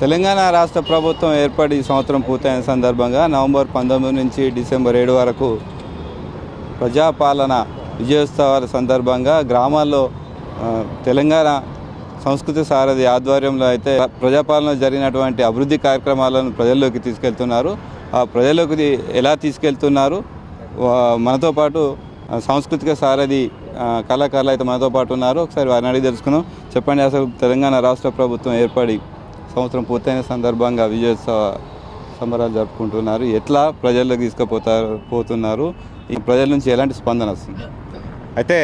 తెలంగాణ రాష్ట్ర ప్రభుత్వం ఏర్పడి సంవత్సరం పూర్తయిన సందర్భంగా నవంబర్ పంతొమ్మిది నుంచి డిసెంబర్ ఏడు వరకు ప్రజాపాలన విజయోత్సవాల సందర్భంగా గ్రామాల్లో తెలంగాణ సంస్కృతి సారథి ఆధ్వర్యంలో అయితే ప్రజాపాలన జరిగినటువంటి అభివృద్ధి కార్యక్రమాలను ప్రజల్లోకి తీసుకెళ్తున్నారు. ఆ ప్రజల్లోకి ఎలా తీసుకెళ్తున్నారు? మనతో పాటు సాంస్కృతిక సారథి కళాకారులు అయితే మనతో పాటు ఉన్నారు. ఒకసారి వారిని అడిగి తెలుసుకుందాం. చెప్పండి అసలు తెలంగాణ రాష్ట్ర ప్రభుత్వం ఏర్పడి సంవత్సరం పూర్తయిన సందర్భంగా విజయోత్సవ సంబరాలు జరుపుకుంటున్నారు. ఎట్లా ప్రజల్లోకి తీసుకుపోతారు పోతున్నారు? ఈ ప్రజల నుంచి ఎలాంటి స్పందన వస్తుంది? అయితే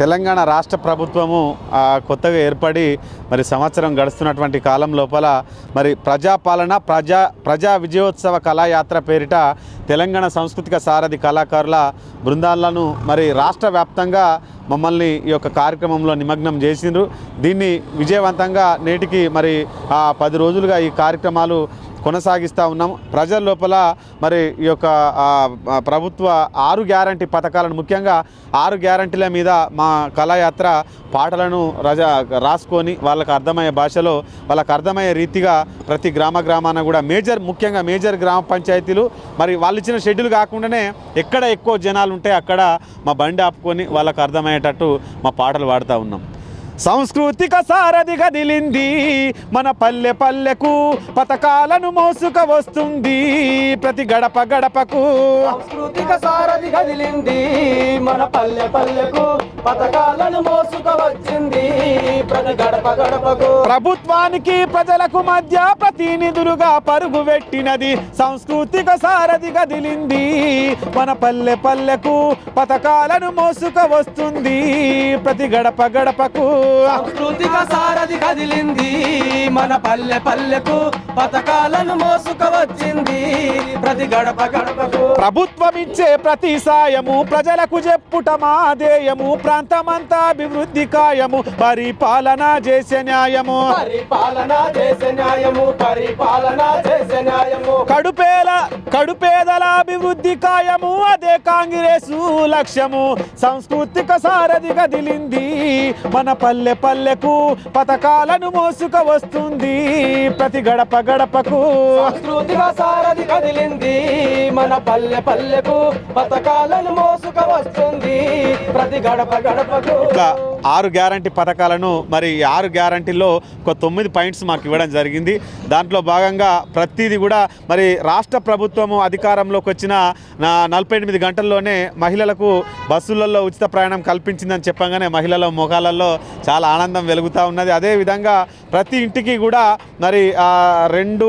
తెలంగాణ రాష్ట్ర ప్రభుత్వము కొత్తగా ఏర్పడి మరి సంవత్సరం గడుస్తున్నటువంటి కాలం లోపల మరి ప్రజాపాలన ప్రజా ప్రజా విజయోత్సవ కళాయాత్ర పేరిట తెలంగాణ సాంస్కృతిక సారథి కళాకారుల బృందాలను మరి రాష్ట్ర వ్యాప్తంగా మమ్మల్ని ఈ యొక్క కార్యక్రమంలో నిమగ్నం చేసిండ్రు. దీన్ని విజయవంతంగా నేటికి మరి పది రోజులుగా ఈ కార్యక్రమాలు కొనసాగిస్తూ ఉన్నాం ప్రజల లోపల మరి ఈ యొక్క ప్రభుత్వ ఆరు గ్యారంటీ పథకాలను ముఖ్యంగా ఆరు గ్యారంటీల మీద మా కళాయాత్ర పాటలను రజ రాసుకొని వాళ్ళకు అర్థమయ్యే భాషలో వాళ్ళకు అర్థమయ్యే రీతిగా ప్రతి గ్రామ గ్రామాన కూడా మేజర్ ముఖ్యంగా మేజర్ గ్రామ పంచాయతీలు మరి వాళ్ళు ఇచ్చిన షెడ్యూల్ కాకుండానే ఎక్కడ ఎక్కువ జనాలు ఉంటే అక్కడ మా బండి ఆపుకొని వాళ్ళకు అర్థమయ్యేటట్టు మా పాటలు పాడుతూ ఉన్నాం. సాంస్కృతిక సారథి కదిలింది. మన పల్లె పల్లెకు పథకాలను మోసుక వస్తుంది. ప్రతి గడప గడపకు సాంస్కృతిక సారథి కదిలింది. మన పల్లె పల్లెకు పథకాలను మోసుక వచ్చింది. ప్రతి గడప గడపకు ప్రభుత్వానికి ప్రజలకు మధ్య ప్రతినిధులుగా పరుగు పెట్టినది సాంస్కృతిక సారథి కదిలింది. మన పల్లె పల్లెకు పథకాలను మోసుక వస్తుంది. ప్రతి గడప గడపకు సాంస్కృతిక సారథి కదిలింది. మన పల్లె పల్లెకు పథకాలను మోసుక వచ్చింది ప్రతి గడప గడపకు ప్రభుత్వం ఇచ్చే ప్రతి సాయము ప్రజలకు చెప్పుట మాదేయము ప్రాంతమంతా అభివృద్ధి కాయము. పరిపాలన చేసే న్యాయము. పరిపాలన చేసే న్యాయము. పరిపాలన చేసే న్యాయము. కడుపేల కడుపేదల అభివృద్ధి కాయము. అదే కాంగ్రెస్ లక్ష్యము. సాంస్కృతిక సారథి కదిలింది. మన పల్లె పల్లెకు పథకాలను మోసుక వస్తుంది. ప్రతి గడప గడపకు సాంస్కృతిక సారథి కదిలింది. మన పల్లె పల్లెకు పథకాలను మోసుక వస్తుంది. ప్రతి గడప గడపకు ఇట్లా ఆరు గ్యారంటీ పథకాలను మరి ఆరు గ్యారంటీల్లో ఒక తొమ్మిది పాయింట్స్ మాకు ఇవ్వడం జరిగింది. దాంట్లో భాగంగా ప్రతిదీ కూడా మరి రాష్ట్ర ప్రభుత్వము అధికారంలోకి వచ్చిన నా నలభై ఎనిమిది గంటల్లోనే మహిళలకు బస్సులలో ఉచిత ప్రయాణం కల్పించిందని చెప్పగానే మహిళల ముఖాలలో చాలా ఆనందం వెలుగుతూ ఉన్నది. అదేవిధంగా ప్రతి ఇంటికి కూడా మరి రెండు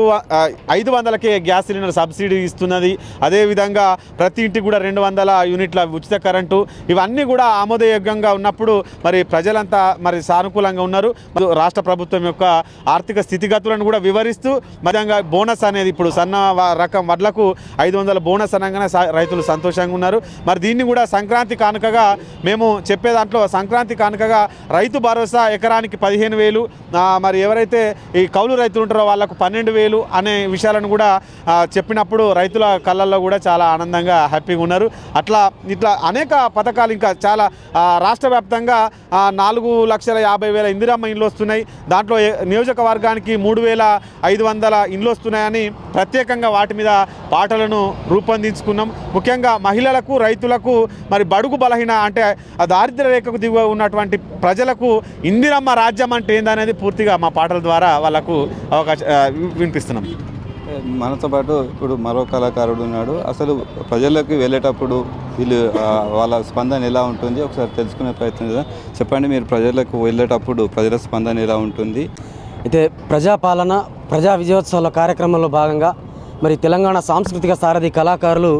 ఐదు వందలకే గ్యాస్ సిలిండర్ సబ్సిడీ ఇస్తున్నది. అదేవిధంగా ప్రతి ఇంటికి కూడా రెండు వందల యూనిట్ల ఉచిత కరెంటు. ఇవన్నీ కూడా ఆమోదయోగ్యంగా ఉన్నప్పుడు మరి ప్రజలంతా మరి సానుకూలంగా ఉన్నారు. రాష్ట్ర ప్రభుత్వం యొక్క ఆర్థిక స్థితిగతులను కూడా వివరిస్తూ మధ్యంగా బోనస్ అనేది ఇప్పుడు సన్న రకం వడ్లకు ఐదు వందల బోనస్ అనగానే సా- రైతులు సంతోషంగా ఉన్నారు. మరి దీన్ని కూడా సంక్రాంతి కానుకగా మేము చెప్పే దాంట్లో సంక్రాంతి కానుకగా రైతు భరోసా ఎకరానికి పదిహేను వేలు. మరి ఎవరైతే ఈ కౌలు రైతులు ఉంటారో వాళ్ళకు పన్నెండు వేలు అనే విషయాలను కూడా చెప్పినప్పుడు రైతుల కళ్ళల్లో కూడా చాలా ఆనందంగా హ్యాపీగా ఉన్నారు. అట్లా ఇట్లా అనేక పథకాలు ఇంకా చాలా రాష్ట్ర వ్యాప్తంగా నాలుగు లక్షల యాభై వేల ఇందిరామ్మ ఇండ్లు వస్తున్నాయి. దాంట్లో నియోజకవర్గానికి మూడు వేల ఐదు వందల ఇండ్లు వస్తున్నాయని ప్రత్యేకంగా వాటి మీద పాటలను రూపొందించుకున్నాం. ముఖ్యంగా మహిళలకు రైతులకు మరి బడుగు బలహీన అంటే ఆ దారిద్ర్య రేఖకు దిగువ ఉన్నటువంటి ప్రజలకు ఇందిరమ్మ రాజ్యం అంటే ఏందనేది పూర్తిగా మా పాటల ద్వారా వాళ్ళకు అవకాశం వినిపిస్తున్నాం. మనతో పాటు ఇప్పుడు మరో కళాకారుడు ఉన్నాడు. అసలు ప్రజల్లోకి వెళ్ళేటప్పుడు వీళ్ళు వాళ్ళ స్పందన ఎలా ఉంటుంది? ఒకసారి తెలుసుకునే ప్రయత్నం చేద్దాం. చెప్పండి మీరు ప్రజలకు వెళ్ళేటప్పుడు ప్రజల స్పందన ఎలా ఉంటుంది? అయితే ప్రజాపాలన ప్రజా విజయోత్సవాల కార్యక్రమంలో భాగంగా మరి తెలంగాణ సాంస్కృతిక సారథి కళాకారులు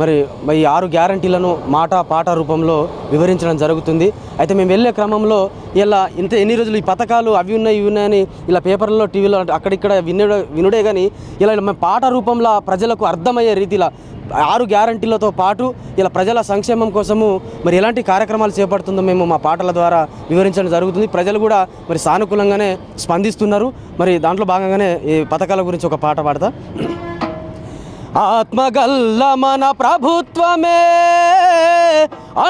మరి ఈ ఆరు గ్యారంటీలను మాట పాట రూపంలో వివరించడం జరుగుతుంది. అయితే మేము వెళ్ళే క్రమంలో ఇలా ఇంత ఎన్ని రోజులు ఈ పథకాలు అవి ఉన్నాయి ఇవి ఉన్నాయని ఇలా పేపర్లలో టీవీలో అక్కడిక్కడ వినుడే వినుడే కానీ ఇలా మేము పాట రూపంలో ప్రజలకు అర్థమయ్యే రీతిలో ఆరు గ్యారంటీలతో పాటు ఇలా ప్రజల సంక్షేమం కోసము మరి ఎలాంటి కార్యక్రమాలు చేపడుతుందో మేము మా పాటల ద్వారా వివరించడం జరుగుతుంది. ప్రజలు కూడా మరి సానుకూలంగానే స్పందిస్తున్నారు. మరి దాంట్లో భాగంగానే ఈ పథకాల గురించి ఒక పాట పాడతా. ఆత్మగల్ల మన ప్రభుత్వమే.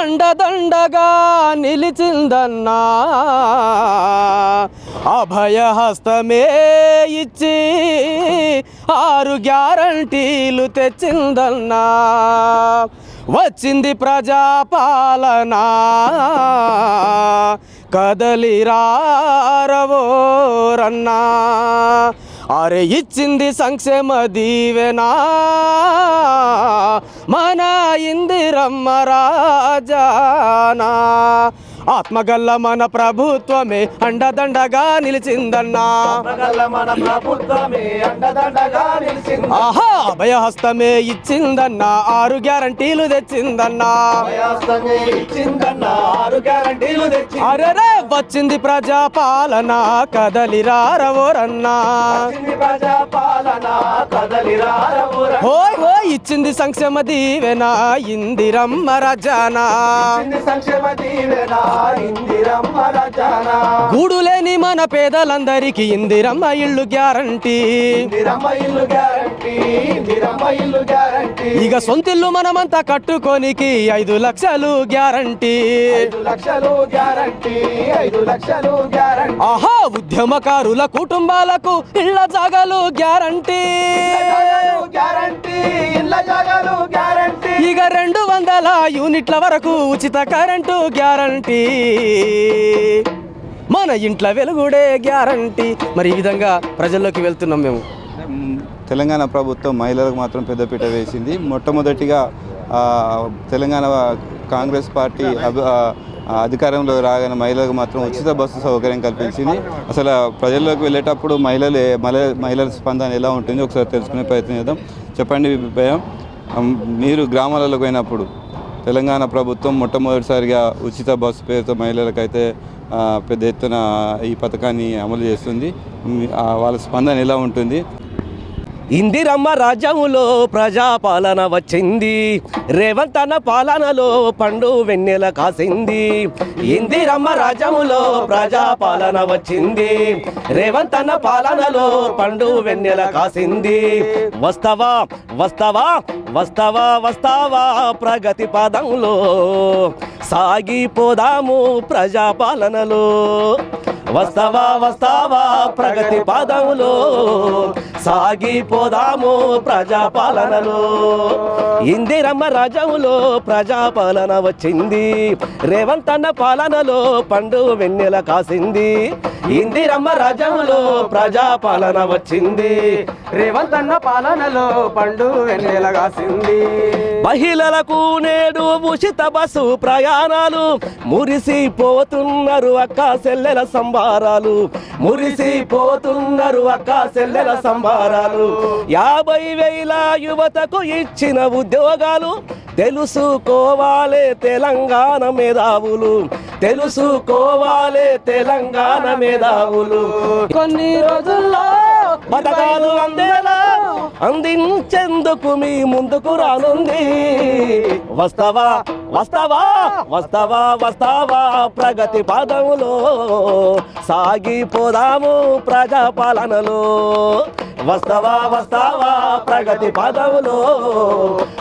అండదండగా నిలిచిందన్నా. అభయహస్తమే ఇచ్చి ఆరు గ్యారంటీలు తెచ్చిందన్నా. వచ్చింది ప్రజాపాలన. కదలిరారవోరన్నా. అరే ఇచ్చింది సంక్షేమ దీవెనా? మన ఇందిరమ్మ రాజానా? ఆత్మగల్ల మన ప్రభుత్వమే అండదండగా నిలిచిందన్నా. ఆహా అభయహస్తమే ఇచ్చిందన్నా ఆరు గ్యారంటీలు తెచ్చిందన్నా. అరెరే వచ్చింది ప్రజాపాలన కదలిరారవోరన్నా. హోయ్ హోయ్ ఇచ్చింది సంక్షేమ దీవెన ఇందిరమ్మ రజానా. సంక్షేమ దీవెన గూడు లేని మన పేదలందరికీ ఇందిరమ్మ ఇల్లు గ్యారంటీ. ఇక సొంతిల్లు మనమంతా కట్టుకోనికి ఐదు లక్షలు గ్యారంటీ. ఆహా ఉద్యమకారుల కుటుంబాలకు ఇళ్ళ జాగాలు గ్యారంటీ. గ్యారంటీ ఇళ్ళ జాగాలు గ్యారంటీ. ఇక రెండు వందల యూనిట్ల వరకు ఉచిత కరెంటు గ్యారంటీ. మన ఇంట్లో వెలుగుడే గ్యారంటీ. మరి ఈ విధంగా ప్రజల్లోకి వెళ్తున్నాం మేము. తెలంగాణ ప్రభుత్వం మహిళలకు మాత్రం పెద్దపీట వేసింది. మొట్టమొదటిగా తెలంగాణ కాంగ్రెస్ పార్టీ అభి అధికారంలో రాగానే మహిళలకు మాత్రం ఉచిత బస్సు సౌకర్యం కల్పించింది. అసలు ప్రజల్లోకి వెళ్ళేటప్పుడు మహిళలు మహిళల స్పందన ఎలా ఉంటుంది ఒకసారి తెలుసుకునే ప్రయత్నం చేద్దాం. చెప్పండి మీ అభిప్రాయం మీరు గ్రామాలకు పోయినప్పుడు తెలంగాణ ప్రభుత్వం మొట్టమొదటిసారిగా ఉచిత బస్సు పేరుతో మహిళలకైతే పెద్ద ఎత్తున ఈ పథకాన్ని అమలు చేస్తుంది. వాళ్ళ స్పందన ఎలా ఉంటుంది? ఇందిరమ్మ రాజ్యములో ప్రజాపాలన వచ్చింది. రేవంత్ అన్న పాలనలో పండు వెన్నెల కాసింది. ఇందిరమ్మ రాజ్యములో ప్రజాపాలన వచ్చింది. రేవంత్ అన్న పాలనలో పండు వెన్నెల కాసింది. వస్తావా వస్తావా వస్తావా వస్తావా ప్రగతి పదంలో సాగిపోదాము ప్రజాపాలనలో. వస్తావా వస్తావా ప్రగతి పదములో? సాగిపోదాము ప్రజాపాలనలో. ఇందిరమ్మ రాజములో ప్రజాపాలన వచ్చింది. రేవంత్ అన్న పాలనలో పండు వెన్నెల కాసింది. ఇందిరమ్మ రాజములో ప్రజాపాలన వచ్చింది. రేవంత్ అన్న పాలనలో పండు వెన్నెలగాసింది మహిళలకు నేడు ఉచిత బస్సు ప్రయాణాలు మురిసిపోతున్నారు అక్క సెల్లెల సంబారాలు మురిసిపోతున్నారు అక్క సెల్లెల సంబారాలు యాభై వేల యువతకు ఇచ్చిన ఉద్యోగాలు తెలుసుకోవాలే తెలంగాణ మేధావులు. తెలుసుకోవాలే తెలంగాణ మేధావులు. కొన్ని రోజుల్లో పథకాలు అందేలా అందించేందుకు మీ ముందుకు రానుంది. వస్తావా వస్తావా వస్తావా వస్తావా ప్రగతి పదములో సాగిపోదాము ప్రజాపాలనలో. వస్తావా వస్తావా ప్రగతి పదములో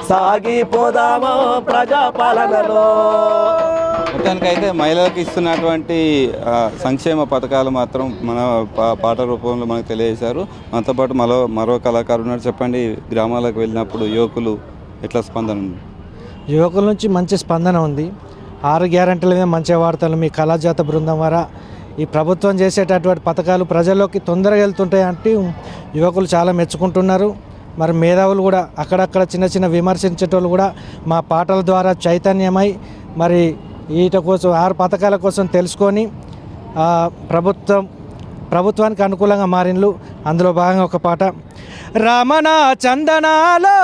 సాగిపోదాము ప్రజాపాలనలో. మొత్తానికైతే మహిళలకు ఇస్తున్నటువంటి సంక్షేమ పథకాలు మాత్రం మన పాట రూపంలో మనకు తెలియజేశారు. మనతో పాటు మరో మరో కళాకారు ఉన్నారు చెప్పండి గ్రామాలకు వెళ్ళినప్పుడు యువకులు ఎట్లా స్పందన ఉంది? యువకుల నుంచి మంచి స్పందన ఉంది. ఆరు గ్యారంటీల మీద మంచి వార్తలు మీ కళాజాత బృందం ద్వారా ఈ ప్రభుత్వం చేసేటటువంటి పథకాలు ప్రజల్లోకి తొందరగా వెళ్తుంటాయి అంటే యువకులు చాలా మెచ్చుకుంటున్నారు. మరి మేధావులు కూడా అక్కడక్కడ చిన్న చిన్న విమర్శించేటోళ్ళు కూడా మా పాటల ద్వారా చైతన్యమై మరి ఈట కోసం ఆరు పథకాల కోసం తెలుసుకొని ప్రభుత్వం ప్రభుత్వానికి అనుకూలంగా మారిన్లు అందులో భాగంగా ఒక పాట. రమణ చందనాలో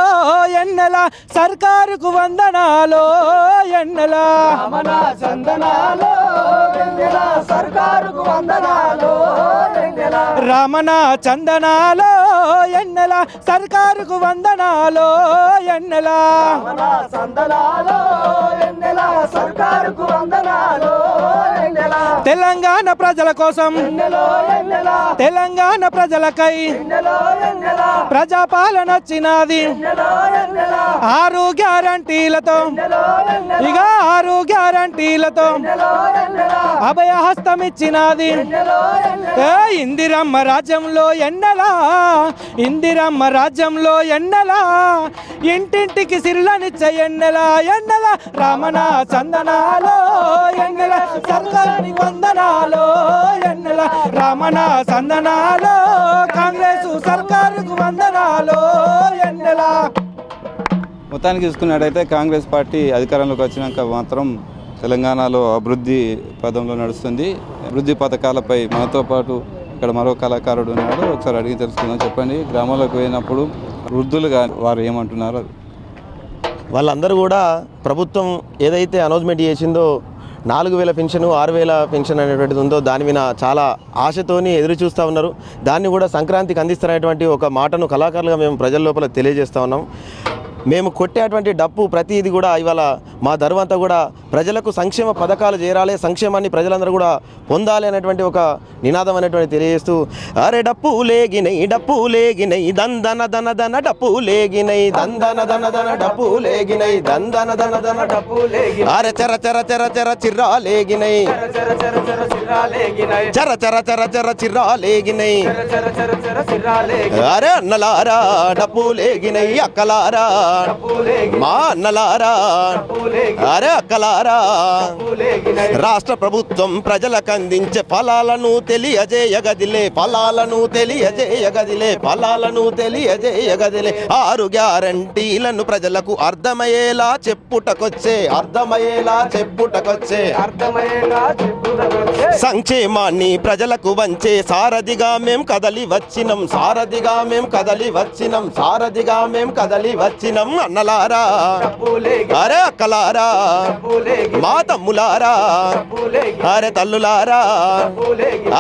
ఎన్నెల సర్కారుకు వందనాలో ఎన్నెల. రమణ చందనాలో సర్కారుకు వందనాలో రమణ చందనాలో ఎన్నెల? సర్కారుకు వందనాలో ఎన్నెల? చందనాలో సర్కారుకు వందనాలో తెలంగాణ ప్రజల కోసం తెలంగాణ ప్రజలకై ప్రజాపాలన వచ్చినది. ఆరు గ్యారంటీలతో ఇక ఆరు గ్యారంటీలతో అభయహస్తం ఇచ్చినది ఏ ఇందిరమ్మ రాజ్యంలో ఎన్నెలా? ఇందిరమ్మ రాజ్యంలో ఎన్నెలా? ఇంటింటికి సిరులనిచ్చ ఎన్నెలా ఎన్నెల? రమణ చందనాలో ఎన్నెల? సర్కారి వందనాలో ఎన్నెల? రమణ చందనాలో కాంగ్రెస్ సర్కారుకు వందనాలో ఎన్నెల? మొత్తానికి చూసుకున్నట్టయితే కాంగ్రెస్ పార్టీ అధికారంలోకి వచ్చినాక మాత్రం తెలంగాణలో అభివృద్ధి పదంలో నడుస్తుంది. అభివృద్ధి పథకాలపై మనతో పాటు ఇక్కడ మరో కళాకారుడు ఉన్నాడు. ఒకసారి అడిగి తెలుసుకుందాం. చెప్పండి గ్రామాలకు పోయినప్పుడు వృద్ధులుగా వారు ఏమంటున్నారు? వాళ్ళందరూ కూడా ప్రభుత్వం ఏదైతే అనౌన్స్మెంట్ చేసిందో నాలుగు వేల పెన్షన్ ఆరు వేల పెన్షన్ అనేటువంటిది ఉందో దాని మీద చాలా ఆశతోని ఎదురు చూస్తూ ఉన్నారు. దాన్ని కూడా సంక్రాంతికి అందిస్తున్నటువంటి ఒక మాటను కళాకారులుగా మేము ప్రజల లోపల తెలియజేస్తూ ఉన్నాం. మేము కొట్టేటువంటి డప్పు ప్రతిది కూడా ఇవాళ మా ధర్మంతా కూడా ప్రజలకు సంక్షేమ పథకాలు చేరాలి సంక్షేమాన్ని ప్రజలందరూ కూడా పొందాలి అనేటువంటి ఒక నినాదం అనేటువంటి తెలియజేస్తూ అరే డప్పు లేగినై డప్పు లేగినై దందన దన దన డప్పు లేగినై దందన దన దన డప్పు లేగినై దందన దన దన డప్పు లేగినై అరే చర చర చర చర చిర్రా లేగినై చర చర చర చర చిర్రా లేగినై అరే అన్నలారా డప్పు లేగినై అక్కలారా మా అన్నలారా అరే అక్కలారా రాష్ట్ర ప్రభుత్వం ప్రజలకు అందించే ఫలాలను తెలియజేయగదిలే ఫలాలను తెలియజేయగదిలే ఫలాలను తెలియజేయగదిలే. ఆరు గ్యారంటీలను ప్రజలకు అర్థమయ్యేలా చెప్పుటకొచ్చే అర్థమయ్యేలా చెప్పుటకొచ్చే. అర్థమయ్యేలా సంక్షేమాన్ని ప్రజలకు వంచే సారథిగా మేం కదలి వచ్చినం సారథిగా మేం కదలి వచ్చినం సారథిగా మేం కదలి వచ్చినం. అన్నలారా. అరే అక్కలారా. మా తమ్ములారా అరే తల్లులారా.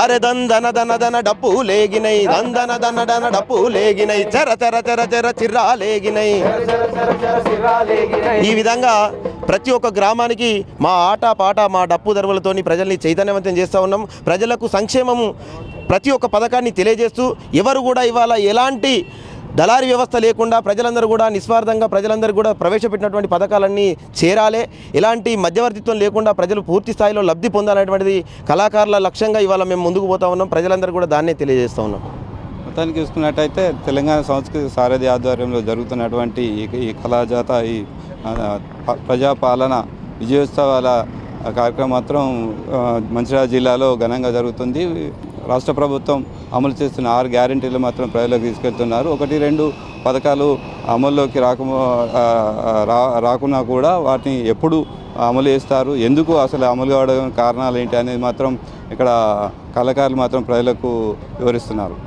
అరే దందన దన దన డప్పు లేగినై దందన దన దన డప్పు లేగినై చెర చెర చెర చెర చిర్రా లేగినై. ఈ విధంగా ప్రతి ఒక్క గ్రామానికి మా ఆట పాట మా డప్పు దరువులతోని ప్రజల్ని చైతన్యవంతం చేస్తూ ఉన్నాం. ప్రజలకు సంక్షేమము ప్రతి ఒక్క పథకాన్ని తెలియజేస్తూ ఎవరు కూడా ఇవాళ ఎలాంటి దళారి వ్యవస్థ లేకుండా ప్రజలందరూ కూడా నిస్వార్థంగా ప్రజలందరూ కూడా ప్రవేశపెట్టినటువంటి పథకాలన్నీ చేరాలే. ఎలాంటి మధ్యవర్తిత్వం లేకుండా ప్రజలు పూర్తి స్థాయిలో లబ్ధి పొందాలనేటువంటిది కళాకారుల లక్ష్యంగా ఇవాళ మేము ముందుకు పోతా ఉన్నాం. ప్రజలందరూ కూడా దాన్నే తెలియజేస్తూ ఉన్నాం. మొత్తానికి చూసుకున్నట్టయితే తెలంగాణ సంస్కృతి సారథి ఆధ్వర్యంలో జరుగుతున్నటువంటి ఈ కళాజాత ఈ ప్రజాపాలన విజయోత్సవాల కార్యక్రమం మాత్రం మంచిర్యాల జిల్లాలో ఘనంగా జరుగుతుంది. రాష్ట్ర ప్రభుత్వం అమలు చేస్తున్న ఆరు గ్యారంటీలు మాత్రం ప్రజలకు తీసుకెళ్తున్నారు. ఒకటి రెండు పథకాలు అమల్లోకి రాక రా రాకున్నా కూడా వాటిని ఎప్పుడు అమలు చేస్తారు? ఎందుకు అసలు అమలు కావడం కారణాలు ఏంటి అనేది మాత్రం ఇక్కడ కళాకారులు మాత్రం ప్రజలకు వివరిస్తున్నారు.